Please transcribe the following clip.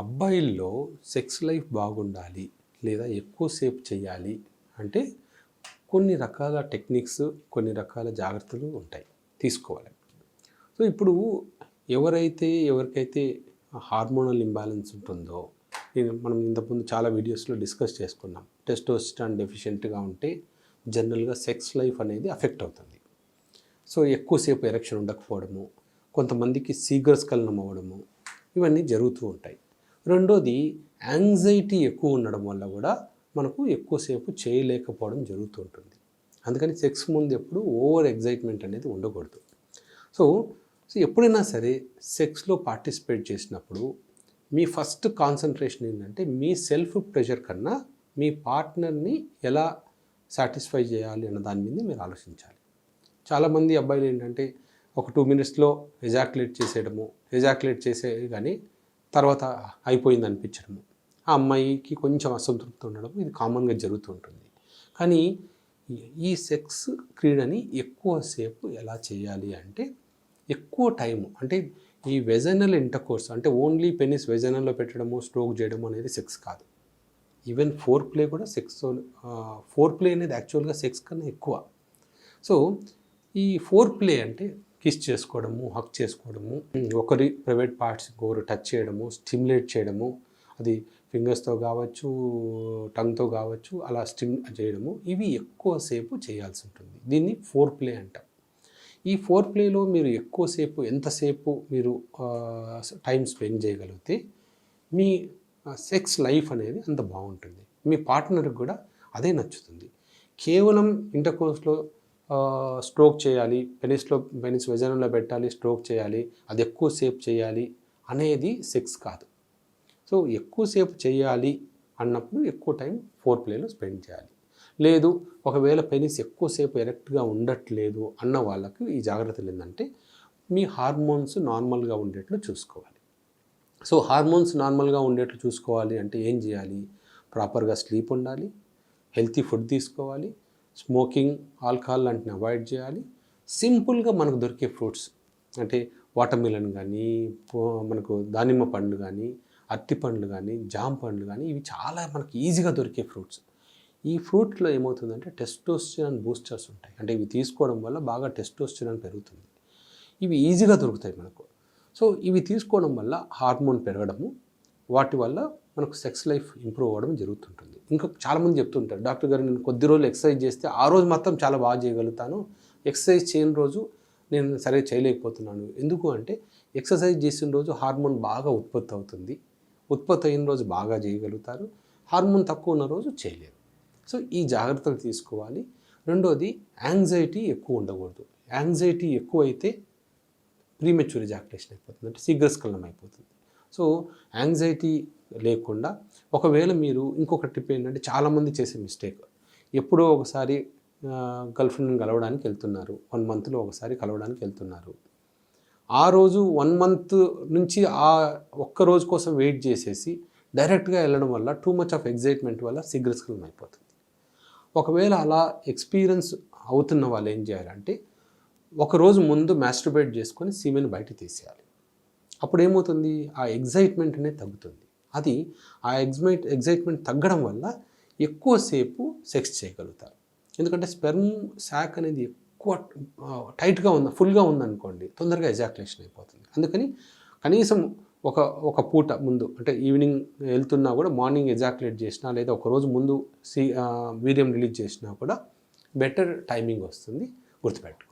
అబ్బాయిల్లో sex life బాగుండాలి లేదా ఎక్కువసేపు చేయాలి అంటే కొన్ని రకాల టెక్నిక్స్ కొన్ని రకాల జాగ్రత్తలు ఉంటాయి. తీసుకోవాలి. సో ఇప్పుడు ఎవరైతే ఎవరికైతే హార్మోనల్ ఇంబ్యాలెన్స్ ఉంటుందో నేను మనం ఇంతకుముందు చాలా వీడియోస్లో డిస్కస్ చేసుకున్నాం. టెస్టోస్టాన్ డెఫిషియెంట్గా ఉంటే జనరల్గా సెక్స్ లైఫ్ అనేది అఫెక్ట్ అవుతుంది. సో ఎక్కువసేపు ఎరక్షన్ ఉండకపోవడము కొంతమందికి సీగర్స్ కలనం అవ్వడము ఇవన్నీ జరుగుతూ ఉంటాయి. రెండోది యాంగ్జైటీ ఎక్కువ ఉండడం వల్ల కూడా మనకు ఎక్కువసేపు చేయలేకపోవడం జరుగుతూ ఉంటుంది అందుకని సెక్స్ ముందు ఎప్పుడు ఓవర్ ఎగ్జైట్మెంట్ అనేది ఉండకూడదు. సో సో ఎప్పుడైనా సరే సెక్స్లో పార్టిసిపేట్ చేసినప్పుడు మీ ఫస్ట్ కాన్సన్ట్రేషన్ ఏంటంటే మీ సెల్ఫ్ ప్రెషర్ కన్నా మీ పార్ట్నర్ని ఎలా సాటిస్ఫై చేయాలి అన్న దాని మీద మీరు ఆలోచించాలి. చాలామంది అబ్బాయిలు ఏంటంటే ఒక టూ మినిట్స్లో ఎజాక్యులేట్ చేసేయడము ఎజాక్యులేట్ చేసే కానీ తర్వాత అయిపోయింది అనిపించడము ఆ అమ్మాయికి కొంచెం అసంతృప్తి ఉండడం ఇది కామన్గా జరుగుతూ ఉంటుంది కానీ ఈ సెక్స్ క్రీడని ఎక్కువసేపు ఎలా చేయాలి అంటే ఎక్కువ టైం అంటే ఈ వెజనల్ ఇంటర్కోర్స్ అంటే ఓన్లీ పెనిస్ వెజనల్లో పెట్టడము స్ట్రోక్ చేయడం అనేది సెక్స్ కాదు. ఈవెన్ ఫోర్ ప్లే కూడా సెక్స్ ఫోర్ ప్లే అనేది యాక్చువల్గా సెక్స్ కన్నా ఎక్కువ. సో ఈ ఫోర్ ప్లే అంటే కిస్ చేసుకోవడము హక్ చేసుకోవడము ఒకరి ప్రైవేట్ పార్ట్స్ ఇంకొకరు టచ్ చేయడము స్టిమ్యులేట్ చేయడము అది ఫింగర్స్తో కావచ్చు టంగ్తో కావచ్చు అలా స్టిమ్ చేయడము ఇవి ఎక్కువసేపు చేయాల్సి ఉంటుంది. దీన్ని ఫోర్ ప్లే అంటాం. ఈ ఫోర్ ప్లేలో మీరు ఎక్కువసేపు ఎంతసేపు మీరు టైం స్పెండ్ చేయగలిగితే మీ సెక్స్ లైఫ్ అనేది అంత బాగుంటుంది. మీ పార్ట్నర్కి కూడా అదే నచ్చుతుంది. కేవలం ఇంటర్ కోర్స్లో స్ట్రోక్ చేయాలి పెనిస్లో పెనిస్ వెజనంలో పెట్టాలి స్ట్రోక్ చేయాలి అది ఎక్కువసేపు చేయాలి అనేది సెక్స్ కాదు. సో ఎక్కువసేపు చేయాలి అన్నప్పుడు ఎక్కువ టైం ఫోర్ ప్లేలో స్పెండ్ చేయాలి. లేదు ఒకవేళ పెనిస్ ఎక్కువసేపు ఎరెక్ట్గా ఉండట్లేదు అన్న వాళ్ళకు ఈ జాగ్రత్తలు ఏంటంటే మీ హార్మోన్స్ నార్మల్గా ఉండేట్లు చూసుకోవాలి. సో హార్మోన్స్ నార్మల్గా ఉండేట్లు చూసుకోవాలి అంటే ఏం చేయాలి? ప్రాపర్గా స్లీప్ ఉండాలి హెల్తీ ఫుడ్ తీసుకోవాలి స్మోకింగ్ ఆల్కహాల్ లాంటిని అవాయిడ్ చేయాలి. సింపుల్గా మనకు దొరికే ఫ్రూట్స్ అంటే వాటర్మిలన్ కానీ మనకు దానిమ్మ పండ్లు కానీ అత్తి పండ్లు కానీ జామ పండ్లు కానీ ఇవి చాలా మనకి ఈజీగా దొరికే ఫ్రూట్స్. ఈ ఫ్రూట్లో ఏమవుతుందంటే టెస్టోస్టిరాన్ బూస్టర్స్ ఉంటాయి. అంటే ఇవి తీసుకోవడం వల్ల బాగా టెస్టోస్టిరాన్ పెరుగుతుంది. ఇవి ఈజీగా దొరుకుతాయి మనకు. సో ఇవి తీసుకోవడం వల్ల హార్మోన్ పెరగడము వాటి వల్ల మనకు సెక్స్ లైఫ్ ఇంప్రూవ్ అవ్వడం జరుగుతుంటుంది. ఇంకా చాలామంది చెప్తుంటారు డాక్టర్ గారు నేను కొద్ది రోజులు ఎక్సర్సైజ్ చేస్తే ఆ రోజు మాత్రం చాలా బాగా చేయగలుగుతాను. ఎక్సర్సైజ్ చేయని రోజు నేను సరే చేయలేకపోతున్నాను. ఎందుకు అంటే ఎక్సర్సైజ్ చేసిన రోజు హార్మోన్ బాగా ఉత్పత్తి అవుతుంది. ఉత్పత్తి అయిన రోజు బాగా చేయగలుగుతారు. హార్మోన్ తక్కువ ఉన్న రోజు చేయలేరు. సో ఈ జాగ్రత్తలు తీసుకోవాలి. రెండోది యాంగ్జైటీ ఎక్కువ ఉండకూడదు. యాంగ్జైటీ ఎక్కువైతే ప్రీమెచ్యూర్ ఎజాక్యులేషన్ అయిపోతుంది. అంటే శీఘ్రస్ఖలనం అయిపోతుంది. సో యాంగ్జైటీ లేకుండా ఒకవేళ మీరు ఇంకొక టిప్ ఏంటంటే చాలామంది చేసే మిస్టేక్ ఎప్పుడో ఒకసారి గర్ల్ ఫ్రెండ్ని కలవడానికి వెళ్తున్నారు. వన్ మంత్లో ఒకసారి కలవడానికి వెళ్తున్నారు. ఆ రోజు వన్ మంత్ నుంచి ఆ ఒక్క రోజు కోసం వెయిట్ చేసేసి డైరెక్ట్గా వెళ్ళడం వల్ల టూ మచ్ ఆఫ్ ఎగ్జైట్మెంట్ వల్ల సిగ్రెస్కలం అయిపోతుంది. ఒకవేళ అలా ఎక్స్పీరియన్స్ అవుతున్న వాళ్ళు ఏం చేయాలంటే ఒక రోజు ముందు మ్యాస్ట్రిబేట్ చేసుకొని సీమెని బయట తీసేయాలి. అప్పుడు ఏమవుతుంది ఆ ఎగ్జైట్మెంట్ అనేది తగ్గుతుంది. అది ఆ ఎగ్జైట్ ఎగ్జైట్మెంట్ తగ్గడం వల్ల ఎక్కువసేపు సెక్స్ చేయగలుగుతారు. ఎందుకంటే స్పెర్మ్ శాక్ అనేది ఎక్కువ టైట్గా ఉంది ఫుల్గా ఉందనుకోండి తొందరగా ఎజాక్యులేషన్ అయిపోతుంది. అందుకని కనీసం ఒక ఒక పూట ముందు అంటే ఈవినింగ్ వెళ్తున్నా కూడా మార్నింగ్ ఎజాక్యులేట్ చేసినా లేదా ఒక రోజు ముందు సీ వీర్యం రిలీజ్ చేసినా కూడా బెటర్ టైమింగ్ వస్తుంది గుర్తుపెట్టుకో.